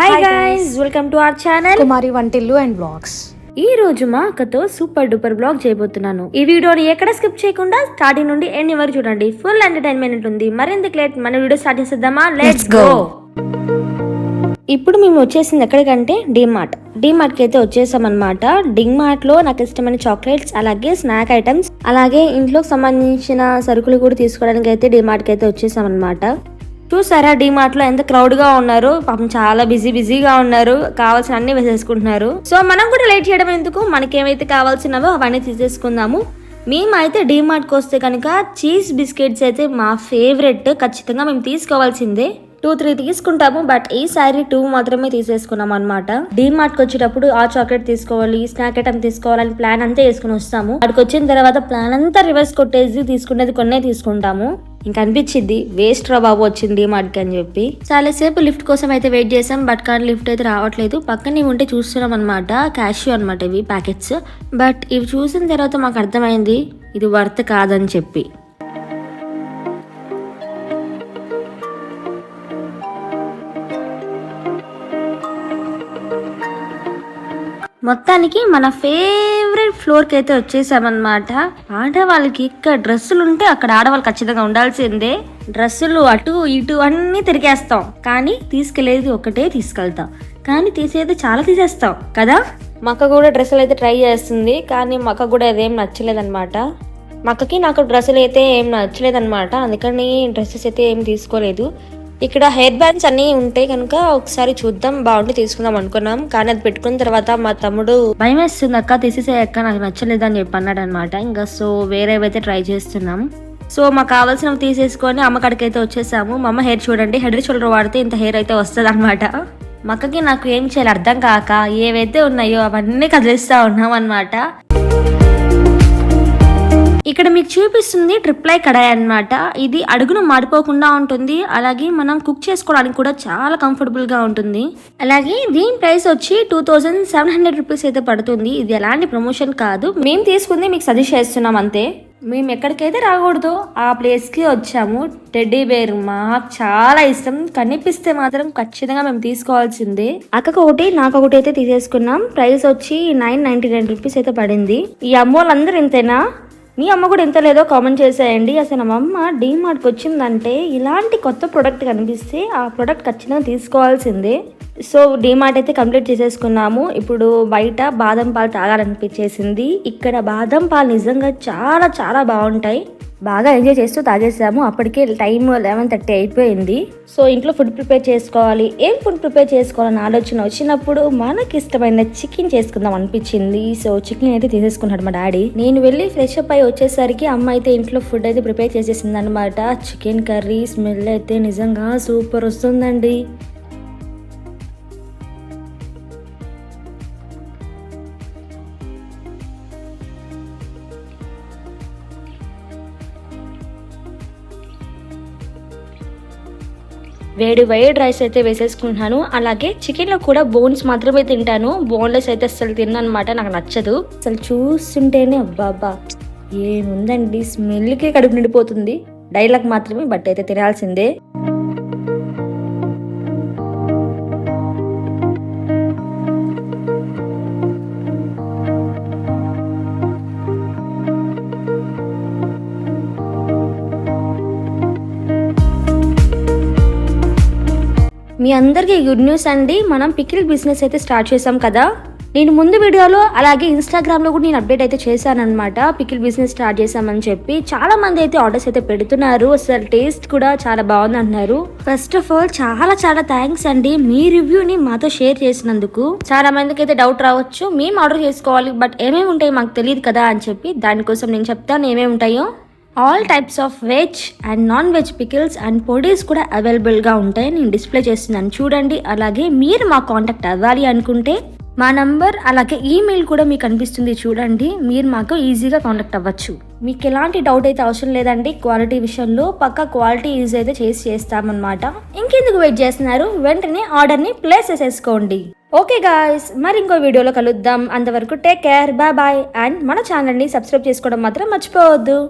Hi guys welcome to our channel Kumari Vantillu and blogs ఈ రోజు మా అక్కతో సూపర్ డూపర్ బ్లాగ్ చేయబోతున్నాను. ఈ వీడియోని ఎక్కడ స్కిప్ చేయకుండా స్టార్టింగ్ నుండి ఎండ్ వరకు చూడండి. ఫుల్ ఎంటర్టైన్మెంట్ ఉంటుంది మరింత లేట్ మన వీడియో స్టార్ట్ చేసేద్దామా? లెట్స్ గో ఇప్పుడు మేము వచ్చేసింది ఎక్కడికంటే డిమార్ట్ డిమార్ట్కి అయితే వచ్చేసాం అనమాట డిమార్ట్లో నాకు ఇష్టమైన చాక్లెట్స్ అలాగే స్నాక్ ఐటమ్స్ అలాగే ఇంట్లోకి సంబంధించిన సరుకులు కూడా తీసుకోవడానికి అయితే డిమార్ట్కి అయితే వచ్చేసాం అనమాట చూసారా డిమార్ట్లో ఎంత క్రౌడ్గా ఉన్నారు పాపం చాలా బిజీ బిజీగా ఉన్నారు కావాల్సిన అన్ని వేసేసుకుంటున్నారు. సో మనం కూడా లేట్ చేయడం ఎందుకు? మనకేమైతే కావాల్సినవో అవన్నీ తీసేసుకుందాము. మేమైతే డిమార్ట్కి వస్తే కనుక చీజ్ బిస్కెట్స్ అయితే మా ఫేవరెట్ ఖచ్చితంగా మేము తీసుకోవాల్సిందే. టూ త్రీ తీసుకుంటాము బట్ ఈసారి టూ మాత్రమే తీసేసుకున్నాం అనమాట డిమార్ట్కి వచ్చేటప్పుడు ఆ చాక్లెట్ తీసుకోవాలి స్నాక్ ఐటమ్ తీసుకోవాలని ప్లాన్ అంతా వేసుకుని వస్తాము. అక్కడికి వచ్చిన తర్వాత ప్లాన్ అంతా రివర్స్ కొట్టేసి తీసుకునేది కొన్నే తీసుకుంటాము. ఇంకా అనిపించింది వేస్ట్ రా బాబు వచ్చింది డిమార్ట్కి అని చెప్పి. చాలాసేపు లిఫ్ట్ కోసం అయితే వెయిట్ చేసాం బట్ కానీ లిఫ్ట్ అయితే రావట్లేదు. పక్కనే ఉంటే చూస్తున్నాం అనమాట క్యాష్యూ అనమాట ఇవి ప్యాకెట్స్. బట్ ఇవి చూసిన తర్వాత మాకు అర్థమైంది ఇది వర్త్ కాదని చెప్పి. మొత్తానికి మన ఫే ఫ్లోర్కి అయితే వచ్చేసామన్నమాట. ఆడవాళ్ళకి ఇక్కడ డ్రెస్సులు ఉంటే అక్కడ ఆడవాళ్ళు ఖచ్చితంగా ఉండాల్సిందే. డ్రెస్సులు అటు ఇటు అన్నీ తిరిగేస్తాం. కానీ తీసుకెళ్ళేది ఒకటే తీసుకెళ్తాం. కానీ తీసేది చాలా తీసేస్తాం. కదా? మక్క కూడా డ్రెస్సులు అయితే ట్రై చేస్తుంది. కానీ మక్క కూడా అదేం నచ్చలేదన్నమాట. మక్కకి నాకు డ్రెస్సులు అయితే ఏం నచ్చలేదన్నమాట. అందుకని డ్రెస్సెస్ అయితే ఏం తీసుకోలేదు. ఇక్కడ హెయిర్ బ్యాండ్స్ అన్నీ ఉంటాయి కనుక ఒకసారి చూద్దాం బాగుంటే తీసుకుందాం అనుకున్నాం. కానీ అది పెట్టుకున్న తర్వాత మా తమ్ముడు భయం వేస్తుంది అక్క తీసేసే అక్క నాకు నచ్చలేదు అని చెప్పి అన్నాడు అనమాట ఇంకా సో వేరేవైతే ట్రై చేస్తున్నాం. సో మాకు కావాల్సినవి తీసేసుకొని అమ్మ కాడికి అయితే వచ్చేసాము. మా అమ్మ హెయిర్ చూడండి హెడ్ షోల్డర్ వాడితే ఇంత హెయిర్ అయితే వస్తుంది అనమాట మక్కకి నాకు ఏం చేయాలి అర్థం కాక ఏవైతే ఉన్నాయో అవన్నీ కదిలిస్తా ఉన్నాం అనమాట ఇక్కడ మీకు చూపిస్తుంది ట్రిప్లై కడాయి అన్నమాట. ఇది అడుగును మాడిపోకుండా ఉంటుంది. అలాగే మనం కుక్ చేసుకోవడానికి కూడా చాలా కంఫర్టబుల్గా ఉంటుంది. అలాగే దీని ప్రైస్ వచ్చి two thousand seven hundred rupees అయితే పడుతుంది. ఇది ఎలాంటి ప్రమోషన్ కాదు. మేము తీసుకుంది మీకు సజెస్ట్ చేస్తున్నాం అంతే. మేము ఎక్కడికైతే రాకూడదో ఆ ప్లేస్కి వచ్చాము. టెడ్డీ బేర్ మాకు చాలా ఇష్టం. కనిపిస్తే మాత్రం ఖచ్చితంగా మేము తీసుకోవాల్సిందే. అక్కకు ఒకటి నాకు ఒకటి అయితే తీసేసుకున్నాం. ప్రైస్ వచ్చి నైన్ నైన్టీ నైన్ రూపీస్ అయితే పడింది. ఈ అమ్మోళ్ళందరూ ఇంతేనా? మీ అమ్మ కూడా ఎంత లేదో కామెంట్ చేసేయండి. అసలు మా అమ్మ డీమార్ట్కి వచ్చిందంటే ఇలాంటి కొత్త ప్రోడక్ట్ కనిపిస్తే ఆ ప్రోడక్ట్ ఖచ్చితంగా తీసుకోవాల్సిందే. సో డీమార్ట్ అయితే కంప్లీట్ చేసేసుకున్నాము. ఇప్పుడు బయట బాదం పాలు తాగాలనిపించేసింది. ఇక్కడ బాదం పాలు నిజంగా చాలా చాలా బాగుంటాయి. బాగా ఎంజాయ్ చేస్తూ తాగేసాము. అప్పటికే టైం లెవెన్ థర్టీ అయిపోయింది. సో ఇంట్లో ఫుడ్ ప్రిపేర్ చేసుకోవాలి. ఏం ఫుడ్ ప్రిపేర్ చేసుకోవాలని ఆలోచన వచ్చినప్పుడు మనకి ఇష్టమైన చికెన్ చేసుకుందాం అనిపించింది. సో చికెన్ అయితే తీసేసుకున్నాడు మా డాడీ నేను వెళ్ళి ఫ్రెష్ అప్ అయి వచ్చేసరికి అమ్మ అయితే ఇంట్లో ఫుడ్ అయితే ప్రిపేర్ చేసేసింది అనమాట చికెన్ కర్రీ స్మెల్ అయితే నిజంగా సూపర్ వస్తుందండి. వేడి వేడి రైస్ అయితే వేసేసుకుంటున్నాను. అలాగే చికెన్లో కూడా బోన్స్ మాత్రమే తింటాను. బోన్లెస్ అయితే అసలు తిన్నమాట నాకు నచ్చదు. అసలు చూస్తుంటేనే అబ్బాబ్బా ఏముందండి స్మెల్కే కడుపు నిండిపోతుంది. డైలాగ్ మాత్రమే బట్ అయితే తినాల్సిందే. మీ అందరికీ గుడ్ న్యూస్ అండి. మనం పికిల్ బిజినెస్ అయితే స్టార్ట్ చేసాం కదా. నేను ముందు వీడియోలో అలాగే ఇన్స్టాగ్రామ్లో కూడా నేను అప్డేట్ అయితే చేశాను పికిల్ బిజినెస్ స్టార్ట్ చేశామని చెప్పి. చాలా మంది అయితే ఆర్డర్స్ అయితే పెడుతున్నారు. అసలు టేస్ట్ కూడా చాలా బాగుంది అంటున్నారు. ఫస్ట్ ఆఫ్ ఆల్ చాలా చాలా థ్యాంక్స్ అండి. మీ రివ్యూని మాతో షేర్ చేసినందుకు. చాలా మందికి అయితే డౌట్ రావచ్చు. మేము ఆర్డర్ చేసుకోవాలి బట్ ఏమేమి ఉంటాయి మాకు తెలియదు కదా అని చెప్పి. దానికోసం నేను చెప్తాను ఏమేమి ఉంటాయో. All types of veg and non veg pickles and podis కూడా అవైలబుల్గా ఉంటాయి. నేను డిస్ప్లే చేస్తున్నాను. చూడండి. అలాగే మీరు మా కాంటాక్ట్ అవ్వాలి అనుకుంటే మా నంబర్ అలాగే ఈమెయిల్ కూడా మీకు కనిపిస్తుంది చూడండి. మీరు మాకు ఈజీగా కాంటాక్ట్ అవ్వచ్చు. మీకు ఎలాంటి డౌట్ అయితే అవసరం లేదండి. క్వాలిటీ విషయంలో పక్క క్వాలిటీ యూజ్ అయితే చేసి చేస్తామన్నమాట. ఇంకెందుకు వెయిట్ చేస్తున్నారు? వెంటనే ఆర్డర్ని ప్లేస్ చేసేసుకోండి. ఓకే గాయస్ మరి ఇంకో వీడియోలో కలుద్దాం. అంతవరకు take care bye bye and మన ఛానల్ని సబ్స్క్రైబ్ చేసుకోవడం మాత్రం మర్చిపోవద్దు.